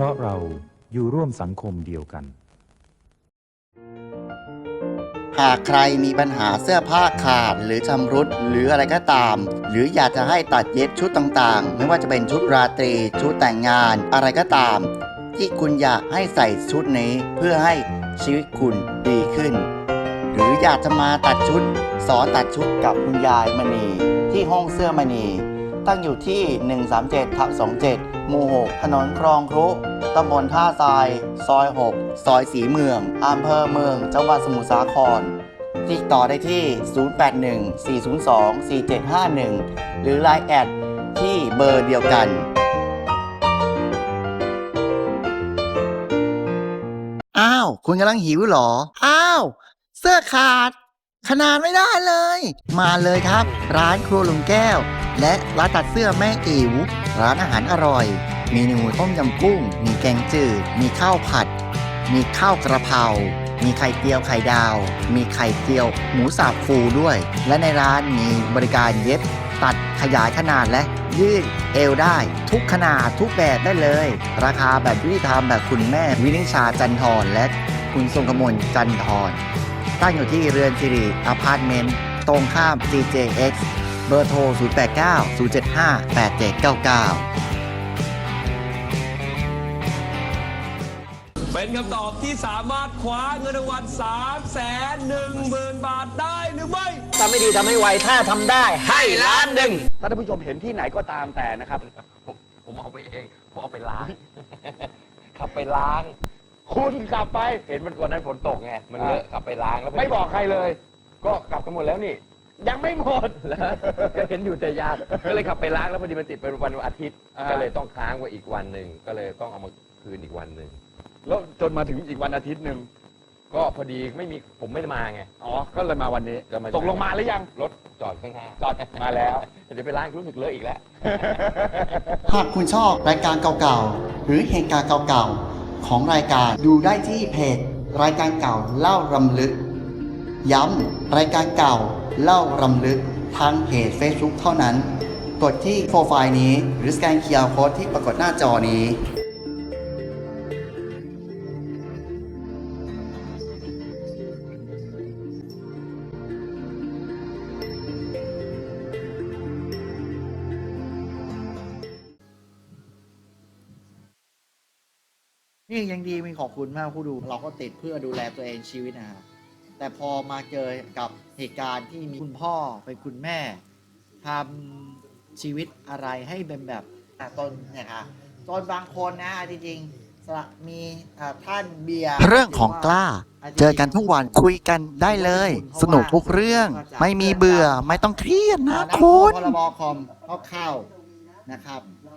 เพราะเราอยู่ร่วมสังคมเดียวกัน หากใครมีปัญหาเสื้อผ้าขาดหรือชำรุดหรืออะไรก็ตาม หรืออยากจะให้ตัดเย็บชุดต่างๆ ไม่ว่าจะเป็นชุดราตรี ชุดแต่งงานอะไรก็ตาม ที่คุณอยากให้ใส่ชุดนี้เพื่อให้ชีวิตคุณดีขึ้น หรืออยากจะมาตัดชุด สอนตัดชุดกับคุณยายมณีที่ห้องเสื้อมณี ตั้งอยู่ที่ 137ทับ27 หมู่ 6 ถนนคลองครุ ตำบลท่าทราย ซอย 6 ซอยสีเมือง อำเภอเมือง จังหวัดสมุทรสาคร ติดต่อได้ที่ 081-402-4751 หรือ Line แอดที่เบอร์เดียวกันอ้าว คุณกำลังหิวเหรอ อ้าว เสื้อขาด ขนาดไม่ได้เลย มาเลยครับ ร้านครัวลุงแก้ว และร้านตัดเสื้อแม่อิ๋วร้านอาหารอร่อย เมนูต้มยำกุ้ง มีแกงจืด มีข้าวผัด มีข้าวกระเพรา มีไข่เจียวไข่ดาว มีไข่เจียว หมูสับฟูด้วย และในร้านมีบริการเย็บ ตัดขยายขนาดและยืดเอวได้ ทุกขนาดทุกแบบได้เลย ราคาแบบยุติธรรมแบบคุณแม่วินิชาจันทร์และคุณทรงกมลจันทร์ ตั้งอยู่ที่เรือนสิริอพาร์ตเมนต์ ตรงข้าม CJX เบอร์โทร 089 075 8799 เป็นคำตอบที่สามารถคว้าเงินรางวัล3แสนหนึ่งหมื่นบาทได้หรือไม่ ทำไม่ดีทำให้ไว ถ้าทำได้ให้ล้านหนึ่ง ถ้าท่านผู้ชมเห็นที่ไหนก็ตามแต่นะครับ ผมเอาไปเอง ผมเอาไปล้าง ขับไปล้าง คุณกลับไปเห็นมันวันนั้นฝนตกไงมันเลอะขับไปล้างแล้วไม่บอกใครเลย ก็กลับกันหมดแล้วนี่ ยังไม่หมด แล้วก็เห็นอยู่แต่ยานก็เลยขับไปล้างแล้วพอดีมันติดเป็นวันอาทิตย์ อ่า ก็เลยต้องค้างไว้อีกวันหนึ่งก็เลยต้องเอามาคืนอีกวันหนึ่งแล้วจนมาถึงอีกวันอาทิตย์หนึ่งก็พอดีไม่มีผมไม่ได้มาไง อ๋อ ก็เลยมาวันนี้ ก็มา ตกลงมาหรือยัง รถจอดข้างหน้าจอดมาแล้ว เดี๋ยวไปล้างรู้สึกเลอะอีกแล้ว หากคุณชอบรายการเก่าๆ หรือเหตุการณ์เก่าๆ ของรายการดูได้ที่เพจ รายการเก่าเล่ารำลึก ย้ำรายการเก่าเล่ารำลึกทางเพจ Facebook เท่านั้น กดที่โปรไฟล์นี้หรือสแกนเคอร์โค้ดที่ปรากฏหน้าจอนี้ นี่ยังดีมีขอบคุณมากผู้ดู เราก็ติดเพื่อดูแลตัวเองชีวิตนะฮะแต่พอมาเจอกับเหตุการณ์ที่มีคุณพ่อเป็นคุณแม่ทำชีวิตอะไรให้เป็นแบบอะตนเนี่ยค่ะตนบางคนนะจริงๆสละมีอะท่านเบียร์เรื่องของกล้า เจอกันทุกวันคุยกันได้เลย สนุกทุกเรื่อง ไม่มีเบื่อไม่ต้องเครียดนะคุณพรบคอมเข้าๆนะครับ